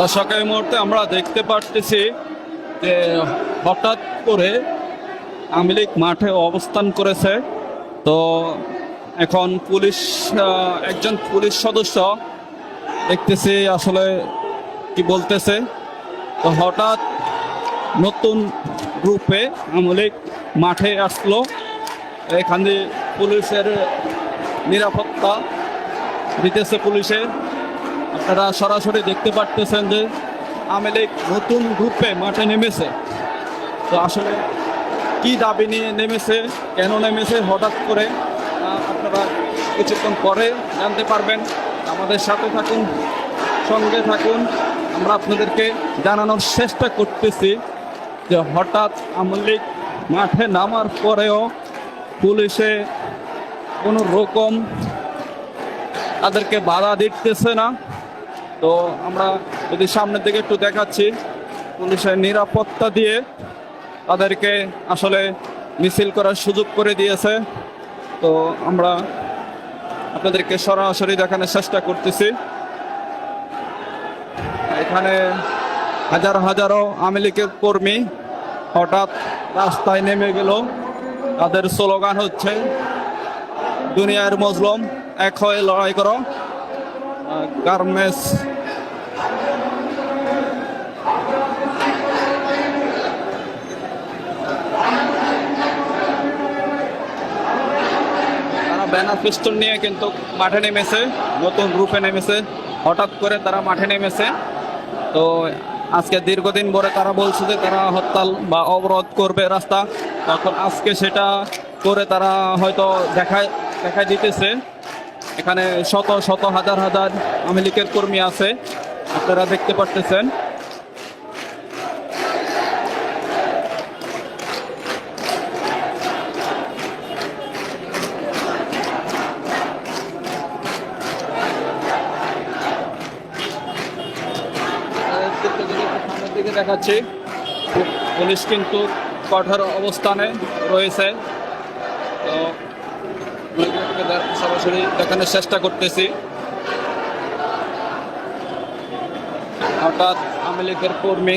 দর্শক, এই মুহূর্তে আমরা দেখতে পারতেছি যে হঠাৎ করে আওয়ামী লীগ মাঠে অবস্থান করেছে। তো এখন পুলিশ একজন পুলিশ সদস্য দেখতেছি আসলে কি বলতেছে। তো হঠাৎ নতুন গ্রুপে আওয়ামী লীগ মাঠে আসলো। এখানে পুলিশের নিরাপত্তা দিতেছে পুলিশে। আপনারা সরাসরি দেখতে পারতেছেন যে আওয়ামী লীগ নতুন গ্রুপে মাঠে নেমেছে। তো আসলে কি দাবি নিয়ে নেমেছে, কেন নেমেছে, হঠাৎ করে আপনারা কিছুক্ষণ পরে জানতে পারবেন। আমাদের সাথে থাকুন, সঙ্গে থাকুন। আমরা আপনাদেরকে জানানোর চেষ্টা করতেছি যে হঠাৎ আওয়ামী লীগ মাঠে নামার পরেও পুলিশে কোনো রকম তাদেরকে বাধা দিতেছে না। তো আমরা যদি সামনের দিকে একটু দেখাচ্ছি, পুলিশের নিরাপত্তা দিয়ে তাদেরকে আসলে মিছিল করার সুযোগ করে দিয়েছে। তো আমরা আপনাদেরকে সরাসরি দেখানোর চেষ্টা করতেছি। এখানে হাজার হাজারো আওয়ামী লীগের কর্মী হঠাৎ রাস্তায় নেমে গেল। তাদের স্লোগান হচ্ছে, দুনিয়ার মজলুম, এক হয়ে লড়াই করো। গার্মেন্টস। ব্যানার পিস্টল নিয়ে কিন্তু মাঠে নেমেছে, নতুন রূপে নেমেছে। হঠাৎ করে তারা মাঠে নেমেছে। তো আজকে দীর্ঘদিন পরে তারা বলছে যে তারা হরতাল বা অবরোধ করবে রাস্তা। তখন আজকে সেটা করে তারা হয়তো দেখায় দেখায় দিতেছে। এখানে শত শত, হাজার হাজার আওয়ামী লীগের কর্মী আছে। আপনারা দেখতে পারতেছেন। দেখাচ্ছি। পুলিশ কিন্তু কঠোর অবস্থানে রয়েছে। তো সরাসরি দেখানোর চেষ্টা করতেছি। হঠাৎ আওয়ামী লীগের কর্মী